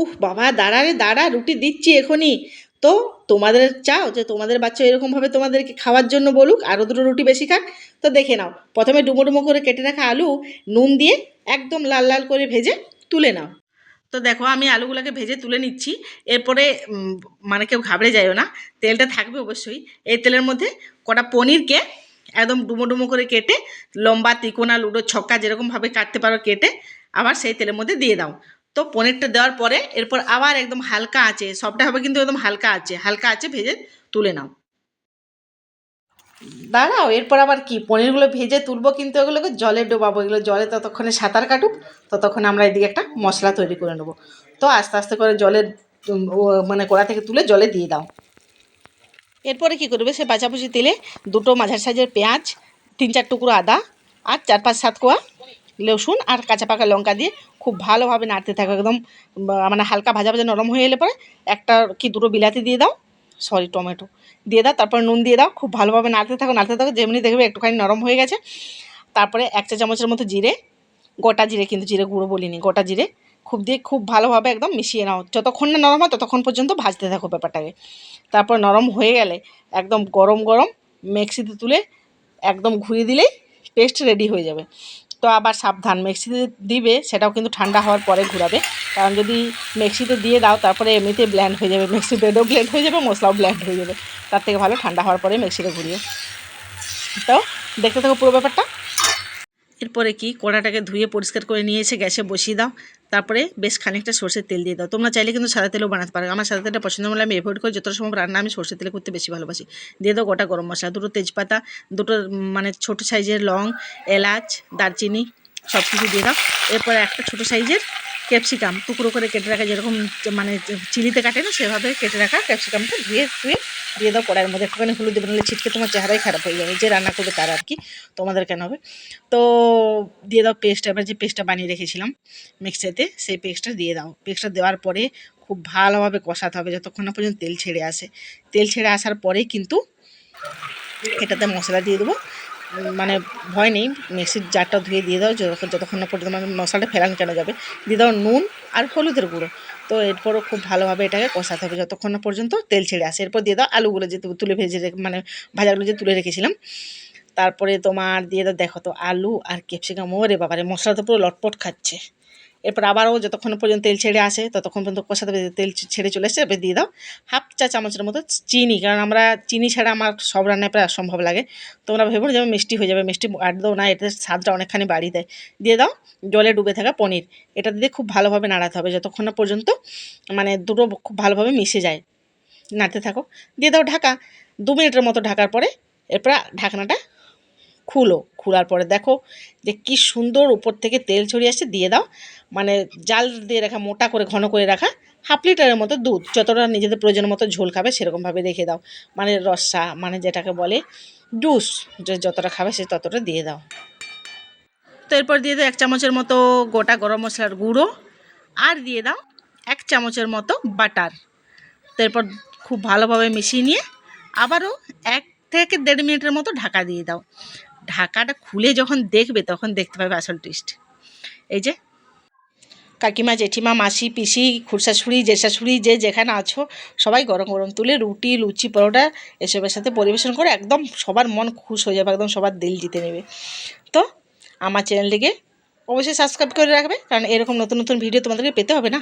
উফ বাবা, দাঁড়া রে, দাঁড়া, রুটি দিচ্ছি এখনই। তো তোমাদের চাও যে তোমাদের বাচ্চা এরকমভাবে তোমাদেরকে খাওয়ার জন্য বলুক আরও দুটো রুটি বেশি খাক, তো দেখে নাও। প্রথমে ডুমো ডুমো করে কেটে রাখা আলু, নুন দিয়ে একদম লাল লাল করে ভেজে তুলে নাও। তো দেখো আমি আলুগুলোকে ভেজে তুলে নিচ্ছি। এরপরে মানে কেউ ঘাবড়ে যায়ও না, তেলটা থাকবে অবশ্যই। এই তেলের মধ্যে কটা পনিরকে একদম ডুমো ডুমো করে কেটে, লম্বা, তিকোনা, লুডো, ছক্কা যেরকমভাবে কাটতে পারো কেটে, আবার সেই তেলের মধ্যে দিয়ে দাও। তো পনিরটা দেওয়ার পরে এরপর আবার একদম হালকা আছে সবটা হবে কিন্তু একদম হালকা আছে হালকা আছে ভেজে তুলে নাও। দাঁড়াও, এরপর আবার কি? পনিরগুলো ভেজে তুলবো কিন্তু এগুলোকে জলে ডোবাবো, এগুলো জলে ততক্ষণে সাঁতার কাটুক, ততক্ষণে আমরা এদিকে একটা মশলা তৈরি করে নেব। তো আস্তে আস্তে করে ও মানে কড়া থেকে তুলে জলে দিয়ে দাও। এরপরে কি করবে? সে বাঁচাবুচি তেলে দুটো মাঝার সাইজের পেঁয়াজ, তিন চার টুকরো আদা আর চার পাঁচ সাত কোয়া রসুন আর কাঁচা পাকা লঙ্কা দিয়ে খুব ভালোভাবে নাড়তে থাকো, একদম মানে হালকা ভাজা ভাজা নরম হয়ে এলে পরে একটা কি দুটো বিলাতি দিয়ে দাও সরি টমেটো দিয়ে দাও, তারপর নুন দিয়ে দাও, খুব ভালোভাবে নাড়তে থাকো নাড়তে থাকো, যেমনি দেখবে একটুখানি নরম হয়ে গেছে। তারপরে এক চা চামচের মতো জিরে, গোটা জিরে কিন্তু জিরে গুঁড়ো বলিনি, গোটা জিরে খুব দিয়ে খুব ভালোভাবে একদম মিশিয়ে নাও, যতক্ষণ না নরম হয় ততক্ষণ পর্যন্ত ভাজতে থাকো ব্যাপারটাকে। তারপর নরম হয়ে গেলে একদম গরম গরম মিক্সিতে তুলে একদম ঘুরিয়ে দিলেই পেস্ট রেডি হয়ে যাবে। তো আবার সাবধান। মেক্সিতে দিবে, সেটাও কিন্তু ঠান্ডা হওয়ার পরে ঘুরাবে। কারণ যদি মেক্সিতে দিয়ে দাও, তারপরে এমনিতে ব্ল্যান্ড হয়ে যাবে। মিক্সি ব্রেডও ব্ল্যান্ড হয়ে যাবে, মশলাও ব্ল্যান্ড হয়ে যাবে। তার থেকে ভালো ঠান্ডা হওয়ার পরে মেক্সিতে ঘুরিয়ে তো দেখতে থাকো পুরো ব্যাপারটা। এরপরে কি কড়াটাকে ধুয়ে পরিষ্কার করে নিয়ে এসে গ্যাসে বসিয়ে দাও। তারপরে বেশ খানিকটা সর্ষের তেল দিয়ে দাও। তোমরা চাইলে কিন্তু সাদা তেলও বানাতে পারো। আমার সাদা তেলটা পছন্দ হলে আমি এভয়েড করি। যত সময় রান্না আমি সর্ষের তেলে করতে বেশি ভালোবাসি। দিয়ে দাও গোটা গরম মশলা। দুটো তেজপাতা, দুটো মানে ছোটো সাইজের লং, এলাচ, দারচিনি সব কিছু দিয়ে দাও। এরপরে একটা ছোটো সাইজের ক্যাপসিকাম টুকরো করে কেটে রাখা, যেরকম মানে চিলিতে কাটে না, সেভাবে কেটে রাখা ক্যাপসিকামটা ধুয়ে ধুয়ে দিয়ে দাও কড়াইয়ের মধ্যে। একটুখানি হলুদ দেবে নাহলে ছিটকে তোমার চেহারাই খারাপ হয়ে যাবে। যে রান্না করবে তার আর কি, তোমাদের কেন হবে? তো দিয়ে দাও পেস্ট এবার যে পেস্টটা বানিয়ে রেখেছিলাম মিক্সারতে সেই পেস্টটা দিয়ে দাও। পেস্টটা দেওয়ার পরে খুব ভালোভাবে কষাতে হবে, যতক্ষণ না পর্যন্ত তেল ছেড়ে আসে। তেল ছেড়ে আসার পরেই কিন্তু এটাতে মশলা দিয়ে দেবো। মানে ভয় নেই, মিক্সির জারটা ধুয়ে দিয়ে দাও যতক্ষণ না পর্যন্ত মানে মশলাটা ফেরানো কেন যাবে। দিয়ে দাও নুন আর হলুদের গুঁড়ো। তো এরপরও খুব ভালোভাবে এটাকে কষাতে হবে, যতক্ষণ না পর্যন্ত তেল ছেড়ে আসে। এরপর দিয়ে দাও আলুগুলো যে তুলে ভেজে মানে ভাজাগুলো যে তুলে রেখেছিলাম। তারপরে তোমার দিয়ে দাও, দেখো তো আলু আর ক্যাপসিকাম। ওরে বাবারে, মশলা তো পুরো লটপট খাচ্ছে। এরপর আবারও যতক্ষণ পর্যন্ত তেল ছেড়ে আসে, ততক্ষণ পর্যন্ত কষাতে তেল ছেড়ে চলে এসে এবার দিয়ে দাও হাফ চা চামচের মতো চিনি, কারণ আমরা চিনি ছাড়া আমার সব রান্নায় প্রায় অসম্ভব লাগে। তোমরা ভেবো যেমন মিষ্টি হয়ে যাবে, মিষ্টি আর দাও না এতে স্বাদটা অনেকখানি বাড়িয়ে দেয়। দিয়ে দাও জলে ডুবে থাকা পনির, এটা দিয়ে খুব ভালোভাবে নাড়াতে হবে, যতক্ষণ না পর্যন্ত মানে দুটো খুব ভালোভাবে মিশে যায়। নাড়তে থাকো। দিয়ে দাও ঢাকা, দু মিনিটের মতো ঢাকার পরে এরপর ঢাকনাটা খুলো, খোলার পরে দেখো যে কি সুন্দর উপর থেকে তেল ছড়িয়ে আসছে, দিয়ে দাও। মানে জাল দিয়ে রাখা, মোটা করে, ঘন করে রাখা হাফ লিটারের মতো দুধ, যতটা নিজেদের প্রয়োজনের মতো ঝোল খাবে সেরকমভাবে রেখে দাও। মানে রসা মানে যেটাকে বলে জুস, যে যতটা খাবে সে ততটা দিয়ে দাও। তো এরপর দিয়ে দাও এক চামচের মতো গোটা গরম মশলার গুঁড়ো আর দিয়ে দাও এক চামচের মতো বাটার। তো এরপর খুব ভালোভাবে মিশিয়ে নিয়ে আবারও এক থেকে দেড় মিনিটের মতো ঢাকা দিয়ে দাও। ঢাকাটা খুলে যখন দেখবে, তখন দেখতে পাবে আসল টেস্ট এই যে, কাকিমা, জেঠিমা, মাসি, পিসি খুড়শাশুড়ি জেঠাশুড়ি, যে যেখানে আছো, সবাই গরম গরম তুলে রুটি, লুচি, পরোটা, এসবের সাথে পরিবেশন করে একদম সবার মন খুশ হয়ে যাবে, একদম সবার দিল জিতে নেবে। তো আমার চ্যানেলটিকে অবশ্যই সাবস্ক্রাইব করে রাখবে, কারণ এরকম নতুন নতুন ভিডিও তোমাদেরকে পেতে হবে না?